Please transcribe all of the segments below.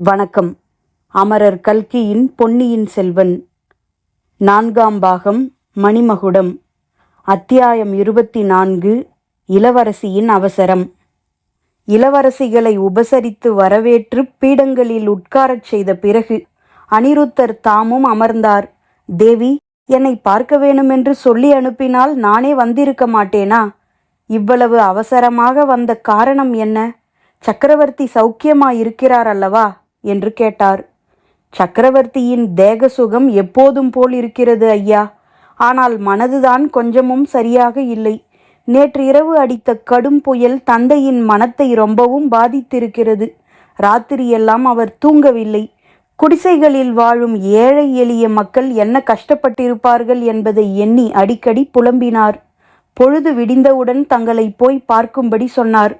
வணக்கம். அமரர் கல்கியின் பொன்னியின் செல்வன். நான்காம் பாகம் மணிமகுடம். அத்தியாயம் இருபத்தி நான்கு இளவரசியின் அவசரம். இளவரசிகளை உபசரித்து வரவேற்று பீடங்களில் உட்காரச் செய்த பிறகு அனிருத்தர் தாமும் அமர்ந்தார். தேவி என்னை பார்க்க வேணுமென்று சொல்லி அனுப்பினால் நானே வந்திருக்க மாட்டேனா? இவ்வளவு அவசரமாக வந்த காரணம் என்ன? சக்கரவர்த்தி சௌக்கியமாயிருக்கிறார் அல்லவா? என்று கேட்டார். சக்கரவர்த்தியின் தேக சுகம் எப்போதும் போல் இருக்கிறது ஐயா. ஆனால் மனதுதான் கொஞ்சமும் சரியாக இல்லை. நேற்று இரவு அடித்த கடும் புயல் தந்தையின் மனத்தை ரொம்பவும் பாதித்திருக்கிறது. ராத்திரியெல்லாம் அவர் தூங்கவில்லை. குடிசைகளில் வாழும் ஏழை எளிய மக்கள் என்ன கஷ்டப்பட்டிருப்பார்கள் என்பதை எண்ணி அடிக்கடி புலம்பினார். பொழுது விடிந்தவுடன் தங்களை போய் பார்க்கும்படி சொன்னார்.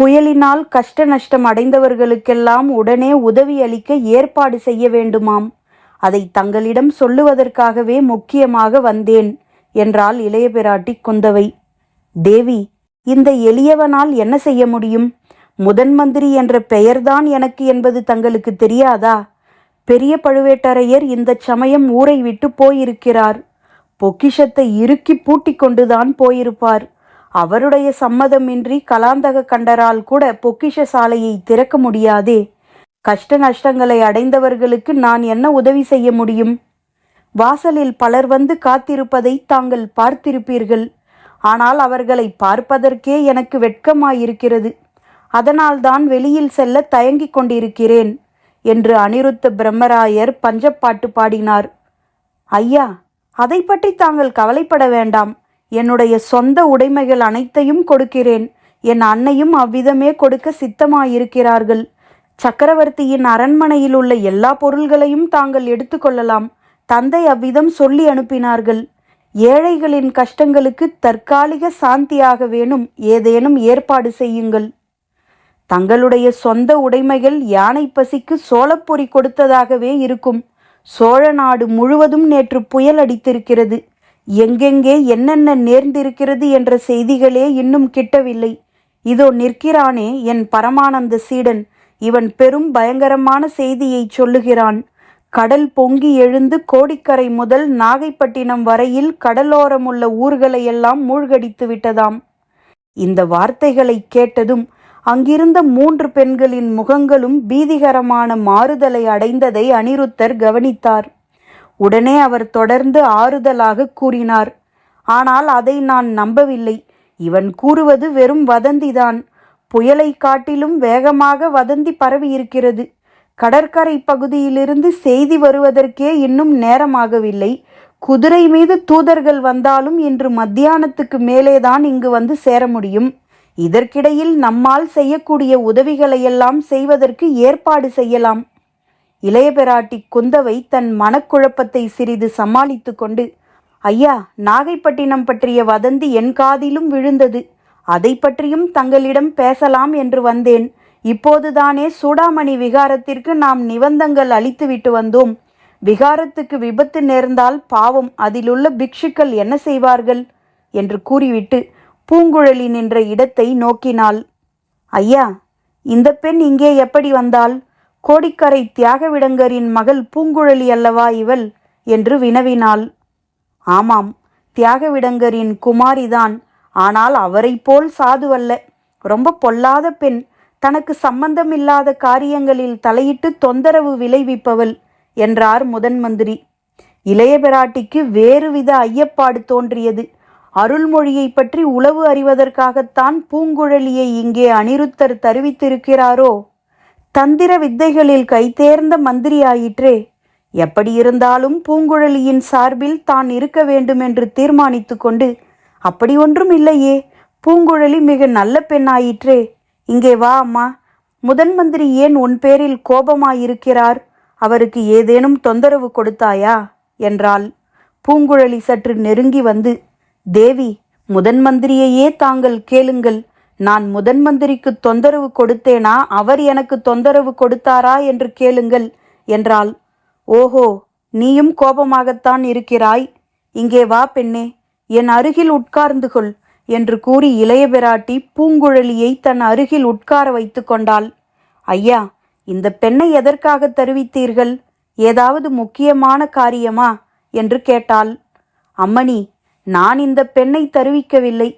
புயலினால் கஷ்ட நஷ்டம் அடைந்தவர்களுக்கெல்லாம் உடனே உதவி அளிக்க ஏற்பாடு செய்ய வேண்டுமாம். அதை தங்களிடம் சொல்லுவதற்காகவே முக்கியமாக வந்தேன் என்றாள் இளைய பிராட்டி குந்தவை. தேவி இந்த எளியவனால் என்ன செய்ய முடியும்? முதன் மந்திரி என்ற பெயர்தான் எனக்கு என்பது தங்களுக்கு தெரியாதா? பெரிய பழுவேட்டரையர் இந்த சமயம் ஊரை விட்டு போயிருக்கிறார். பொக்கிஷத்தை இறுக்கி பூட்டிக் கொண்டுதான் போயிருப்பார். அவருடைய சம்மதமின்றி கலாந்தக கண்டரால் கூட பொக்கிஷ சாலையை திறக்க முடியாதே. கஷ்ட நஷ்டங்களை அடைந்தவர்களுக்கு நான் என்ன உதவி செய்ய முடியும்? வாசலில் பலர் வந்து காத்திருப்பதை தாங்கள் பார்த்திருப்பீர்கள். ஆனால் அவர்களை பார்ப்பதற்கே எனக்கு வெட்கமாயிருக்கிறது. அதனால்தான் வெளியில் செல்ல தயங்கிக் கொண்டிருக்கிறேன் என்று அனிருத்த பிரம்மராயர் பஞ்சப்பாட்டு பாடினார். ஐயா அதை பற்றி தாங்கள் கவலைப்பட வேண்டாம். என்னுடைய சொந்த உடைமைகள் அனைத்தையும் கொடுக்கிறேன். என் அன்னையும் அவ்விதமே கொடுக்க சித்தமாயிருக்கிறார்கள். சக்கரவர்த்தியின் அரண்மனையில் உள்ள எல்லா பொருள்களையும் தாங்கள் எடுத்துக்கொள்ளலாம். தந்தை அவ்விதம் சொல்லி அனுப்பினார்கள். ஏழைகளின் கஷ்டங்களுக்கு தற்காலிக சாந்தியாக வேணும். ஏதேனும் ஏற்பாடு செய்யுங்கள். தங்களுடைய சொந்த உடைமைகள் யானை பசிக்கு சோளப்பொறி கொடுத்ததாகவே இருக்கும். சோழ நாடு முழுவதும் நேற்று புயல் அடித்திருக்கிறது. எங்கெங்கே என்னென்ன நேர்ந்திருக்கிறது என்ற செய்திகளே இன்னும் கிட்டவில்லை. இதோ நிற்கிறானே என் பரமானந்த சீடன். இவன் பெரும் பயங்கரமான செய்தியை சொல்லுகிறான். கடல் பொங்கி எழுந்து கோடிக்கரை முதல் நாகைப்பட்டினம் வரையில் கடலோரமுள்ள ஊர்களையெல்லாம் மூழ்கடித்து விட்டதாம். இந்த வார்த்தைகளை கேட்டதும் அங்கிருந்த மூன்று பெண்களின் முகங்களும் பீதிகரமான மாறுதலை அடைந்ததை அனிருத்தர் கவனித்தார். உடனே அவர் தொடர்ந்து ஆறுதலாக கூறினார். ஆனால் அதை நான் நம்பவில்லை. இவன் கூறுவது வெறும் வதந்திதான். புயலை காட்டிலும் வேகமாக வதந்தி பரவியிருக்கிறது. கடற்கரை பகுதியிலிருந்து செய்தி வருவதற்கே இன்னும் நேரமாகவில்லை. குதிரை மீது தூதர்கள் வந்தாலும் இன்று மத்தியானத்துக்கு மேலேதான் இங்கு வந்து சேர முடியும். இதற்கிடையில் நம்மால் செய்யக்கூடிய உதவிகளையெல்லாம் செய்வதற்கு ஏற்பாடு செய்யலாம். இளைய பிராட்டி குந்தவை தன் மனக்குழப்பத்தை சிறிது சமாளித்து கொண்டு ஐயா நாகைப்பட்டினம் பற்றிய வதந்தி என் காதிலும் விழுந்தது. அதை பற்றியும் தங்களிடம் பேசலாம் என்று வந்தேன். இப்போதுதானே சூடாமணி விகாரத்திற்கு நாம் நிபந்தங்கள் அளித்துவிட்டு வந்தோம். விகாரத்துக்கு விபத்து நேர்ந்தால் பாவம் அதிலுள்ள பிக்ஷுக்கள் என்ன செய்வார்கள்? என்று கூறிவிட்டு பூங்குழலி நின்ற இடத்தை நோக்கினாள். ஐயா இந்த பெண் இங்கே எப்படி வந்தாள்? கோடிக்கரை தியாகவிடங்கரின் மகள் பூங்குழலி அல்லவா இவள்? என்று வினவினாள். ஆமாம் தியாகவிடங்கரின் குமாரிதான். ஆனால் அவரைப் போல் சாதுவல்ல ரொம்ப பொல்லாத பெண். தனக்கு சம்பந்தமில்லாத காரியங்களில் தலையிட்டு தொந்தரவு விளைவிப்பவள் என்றார் முதன் மந்திரி. இளைய பிராட்டிக்கு வேறுவித ஐயப்பாடு தோன்றியது. அருள்மொழியை பற்றி உளவு அறிவதற்காகத்தான் பூங்குழலியை இங்கே அனிருத்தர் தருவித்திருக்கிறாரோ? தந்திர வித்தைகளில் கைதேர்ந்த மந்திரியாயிற்றே. எப்படி இருந்தாலும் பூங்குழலியின் சார்பில் தான் இருக்க வேண்டும் என்று தீர்மானித்து கொண்டு அப்படி ஒன்றும் இல்லையே பூங்குழலி மிக நல்ல பெண்ணாயிற்றே. இங்கே வா அம்மா. முதன் மந்திரி ஏன் உன் பேரில் கோபமாயிருக்கிறார்? அவருக்கு ஏதேனும் தொந்தரவு கொடுத்தாயா? என்றாள். பூங்குழலி சற்று நெருங்கி வந்து தேவி முதன் மந்திரியையே தாங்கள் கேளுங்கள். நான் முதன் மந்திரிக்கு தொந்தரவு கொடுத்தேனா? அவர் எனக்கு தொந்தரவு கொடுத்தாரா என்று கேளுங்கள் என்றாள். ஓஹோ நீயும் கோபமாகத்தான் இருக்கிறாய். இங்கே வா பெண்ணே என் அருகில் உட்கார்ந்து கொள் என்று கூறி இளைய பிராட்டி பூங்குழலியை தன் அருகில் உட்கார வைத்து கொண்டாள். ஐயா இந்த பெண்ணை எதற்காக தருவித்தீர்கள்? ஏதாவது முக்கியமான காரியமா? என்று கேட்டாள். அம்மணி நான் இந்த பெண்ணை தருவிக்கவில்லை.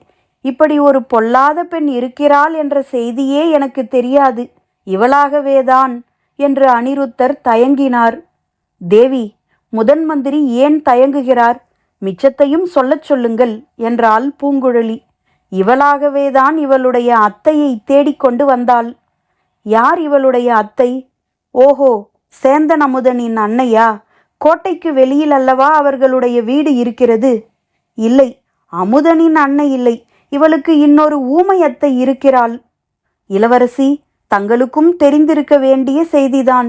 இப்படி ஒரு பொல்லாத பெண் இருக்கிறாள் என்ற செய்தியே எனக்கு தெரியாது. இவளாகவேதான் என்று அனிருத்தர் தயங்கினார். தேவி முதன் மந்திரி ஏன் தயங்குகிறார்? மிச்சத்தையும் சொல்லச் சொல்லுங்கள் என்றாள் பூங்குழலி. இவளாகவேதான் இவளுடைய அத்தையை தேடிக்கொண்டு வந்தாள். யார் இவளுடைய அத்தை? ஓஹோ சேந்தன் அமுதனின் அன்னையா? கோட்டைக்கு வெளியில் அல்லவா அவர்களுடைய வீடு இருக்கிறது? இல்லை அமுதனின் அன்னை இல்லை. இவளுக்கு இன்னொரு ஊமையத்தை இருக்கிறாள். இளவரசி தங்களுக்கும் தெரிந்திருக்க வேண்டிய செய்திதான்.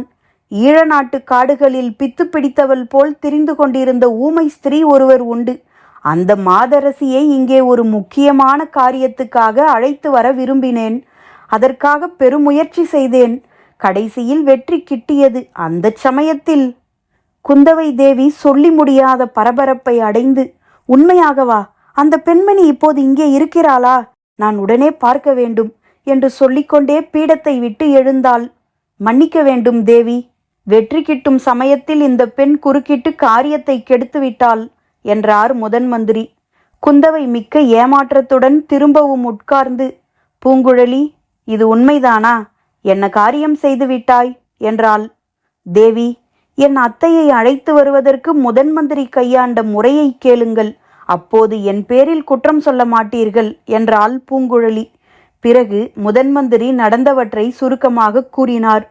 ஈழ நாட்டு காடுகளில் பித்து பிடித்தவள் போல் திரிந்து கொண்டிருந்த ஊமை ஸ்திரீ ஒருவர் உண்டு. அந்த மாதரசியை இங்கே ஒரு முக்கியமான காரியத்துக்காக அழைத்து வர விரும்பினேன். அதற்காக பெருமுயற்சி செய்தேன். கடைசியில் வெற்றி கிட்டியது. அந்த சமயத்தில் குந்தவை தேவி சொல்லி முடியாத பரபரப்பை அடைந்து உண்மையாகவா? அந்த பெண்மணி இப்போது இங்கே இருக்கிறாளா? நான் உடனே பார்க்க வேண்டும் என்று சொல்லிக்கொண்டே பீடத்தை விட்டு எழுந்தாள். மன்னிக்க வேண்டும் தேவி. வெற்றி கிட்டும் சமயத்தில் இந்த பெண் குறுக்கிட்டு காரியத்தை கெடுத்துவிட்டாள் என்றார் முதன் மந்திரி. குந்தவை மிக்க ஏமாற்றத்துடன் திரும்பவும் உட்கார்ந்து பூங்குழலி இது உண்மைதானா? என்ன காரியம் செய்து விட்டாய்? என்றாள். தேவி என் அத்தையை அழைத்து வருவதற்கு முதன் மந்திரி கையாண்ட முறையை கேளுங்கள். அப்போது என் பேரில் குற்றம் சொல்ல மாட்டீர்கள் என்றாள் பூங்குழலி. பிறகு முதன்மந்திரி நடந்தவற்றை சுருக்கமாக கூறினார்.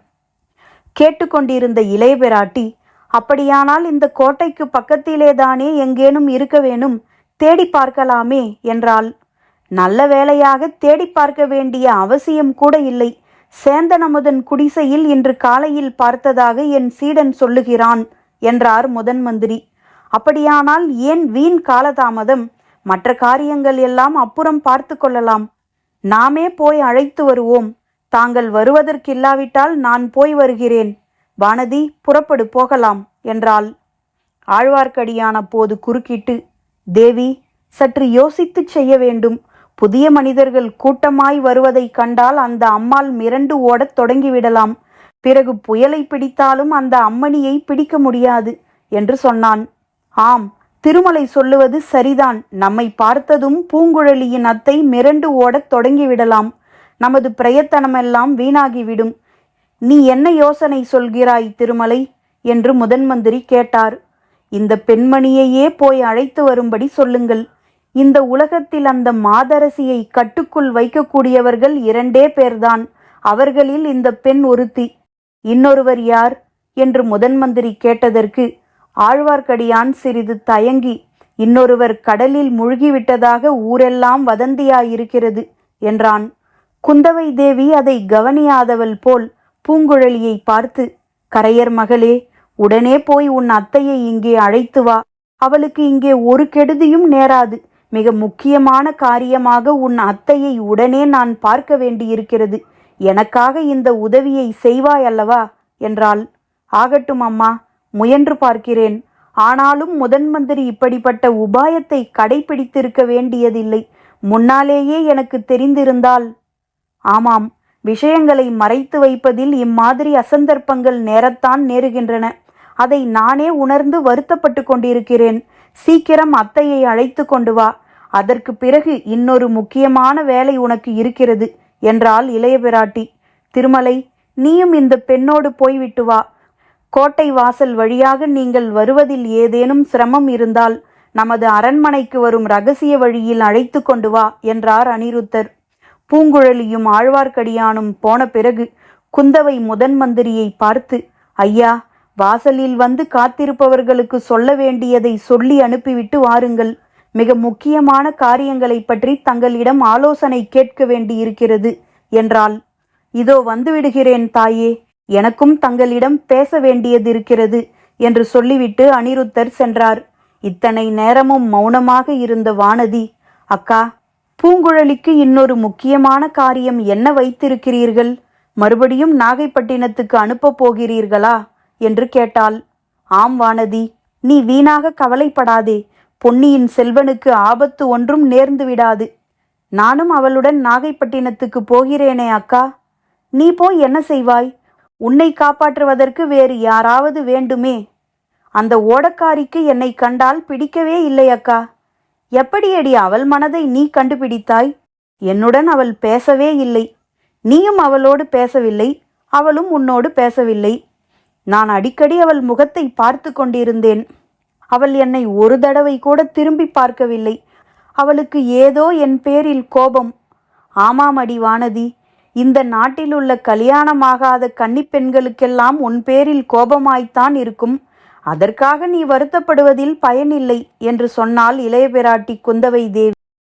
கேட்டுக்கொண்டிருந்த இளைய பிராட்டி அப்படியானால் இந்த கோட்டைக்கு பக்கத்திலேதானே எங்கேனும் இருக்க வேணும்? தேடி பார்க்கலாமே என்றாள். நல்ல வேளையாக தேடி பார்க்க வேண்டிய அவசியம் கூட இல்லை. சேந்தனமுதன் குடிசையில் இன்று காலையில் பார்த்ததாக என் சீடன் சொல்லுகிறான் என்றார் முதன் மந்திரி. அப்படியானால் ஏன் வீண் காலதாமதம்? மற்ற காரியங்கள் எல்லாம் அப்புறம் பார்த்து கொள்ளலாம். நாமே போய் அழைத்து வருவோம். தாங்கள் வருவதற்கில்லாவிட்டால் நான் போய் வருகிறேன். வானதி புறப்படு போகலாம் என்றாள். ஆழ்வார்க்கடியான போது குறுக்கிட்டு தேவி சற்று யோசித்துச் செய்ய வேண்டும். புதிய மனிதர்கள் கூட்டமாய் வருவதைக் கண்டால் அந்த அம்மாள் மிரண்டு ஓடத் தொடங்கிவிடலாம். பிறகு புயலை பிடித்தாலும் அந்த அம்மணியை பிடிக்க முடியாது என்று சொன்னான். ஆம் திருமலை சொல்லுவது சரிதான். நம்மை பார்த்ததும் பூங்குழலியின் அத்தை மிரண்டு ஓடத் தொடங்கிவிடலாம். நமது பிரயத்தனமெல்லாம் வீணாகிவிடும். நீ என்ன யோசனை சொல்கிறாய் திருமலை? என்று முதன்மந்திரி கேட்டார். இந்த பெண்மணியையே போய் அழைத்து வரும்படி சொல்லுங்கள். இந்த உலகத்தில் அந்த மாதரசியை கட்டுக்குள் வைக்கக்கூடியவர்கள் இரண்டே பேர்தான். அவர்களில் இந்த பெண் ஒருத்தி. இன்னொருவர் யார்? என்று முதன்மந்திரி கேட்டதற்கு ஆழ்வார்க்கடியான் சிறிது தயங்கி இன்னொருவர் கடலில் மூழ்கிவிட்டதாக ஊரெல்லாம் வதந்தியாயிருக்கிறது என்றான். குந்தவை தேவி அதை கவனியாதவள் போல் பூங்குழலியை பார்த்து கரையர் மகளே உடனே போய் உன் அத்தையை இங்கே அழைத்து வா. அவளுக்கு இங்கே ஒரு கெடுதியும் நேராது. மிக முக்கியமான காரியமாக உன் அத்தையை உடனே நான் பார்க்க வேண்டியிருக்கிறது. எனக்காக இந்த உதவியை செய்வாய் அல்லவா? என்றாள். ஆகட்டும் அம்மா. முயன்று பார்க்கிறேன். ஆனாலும் முதன் மந்திரி இப்படிப்பட்ட உபாயத்தை கடைபிடித்திருக்க வேண்டியதில்லை. முன்னாலேயே எனக்கு தெரிந்திருந்தால். ஆமாம் விஷயங்களை மறைத்து வைப்பதில் இம்மாதிரி அசந்தர்ப்பங்கள் நேரத்தான் நேருகின்றன. அதை நானே உணர்ந்து வருத்தப்பட்டு கொண்டிருக்கிறேன். சீக்கிரம் அத்தையை அழைத்து கொண்டு வா. அதற்கு பிறகு இன்னொரு முக்கியமான வேலை உனக்கு இருக்கிறது என்றாள் இளைய பிராட்டி திருமலை நீயும் இந்த பெண்ணோடு போய்விட்டு வா. கோட்டை வாசல் வழியாக நீங்கள் வருவதில் ஏதேனும் சிரமம் இருந்தால் நமது அரண்மனைக்கு வரும் ரகசிய வழியில் அழைத்து கொண்டு வா என்றார் அனிருத்தர். பூங்குழலியும் ஆழ்வார்க்கடியானும் போன பிறகு குந்தவை முதன் மந்திரியை பார்த்து ஐயா வாசலில் வந்து காத்திருப்பவர்களுக்கு சொல்ல வேண்டியதை சொல்லி அனுப்பிவிட்டு வாருங்கள். மிக முக்கியமான காரியங்களை பற்றி தங்களிடம் ஆலோசனை கேட்க வேண்டியிருக்கிறது என்றாள். இதோ வந்துவிடுகிறேன் தாயே. எனக்கும் தங்களிடம் பேச வேண்டியதிருக்கிறது என்று சொல்லிவிட்டு அனிருத்தர் சென்றார். இத்தனை நேரமும் மௌனமாக இருந்த வானதி அக்கா பூங்குழலிக்கு இன்னொரு முக்கியமான காரியம் என்ன வைத்திருக்கிறீர்கள்? மறுபடியும் நாகைப்பட்டினத்துக்கு அனுப்பப் போகிறீர்களா? என்று கேட்டாள். ஆம் வானதி நீ வீணாக கவலைப்படாதே. பொன்னியின் செல்வனுக்கு ஆபத்து ஒன்றும் நேர்ந்து விடாது. நானும் அவளுடன் நாகைப்பட்டினத்துக்கு போகிறேனே அக்கா. நீ போய் என்ன செய்வாய்? உன்னை காப்பாற்றுவதற்கு வேறு யாராவது வேண்டுமே? அந்த ஓடக்காரிக்கு என்னை கண்டால் பிடிக்கவே இல்லை அக்கா. எப்படியடி அவள் மனதை நீ கண்டுபிடித்தாய்? என்னுடன் அவள் பேசவே இல்லை. நீயும் அவளோடு பேசவில்லை அவளும் உன்னோடு பேசவில்லை. நான் அடிக்கடி அவள் முகத்தை பார்த்து கொண்டிருந்தேன். அவள் என்னை ஒரு தடவை கூட திரும்பி பார்க்கவில்லை. அவளுக்கு ஏதோ என் பேரில் கோபம். ஆமாம் அடி வானதி இந்த நாட்டில் உள்ள கல்யாணமாகாத கன்னிப்பெண்களுக்கெல்லாம் உன் பேரில் கோபமாய்த்தான் இருக்கும். அதற்காக நீ வருத்தப்படுவதில் பயனில்லை என்று சொன்னால் இளைய பிராட்டி குந்தவை தேவி.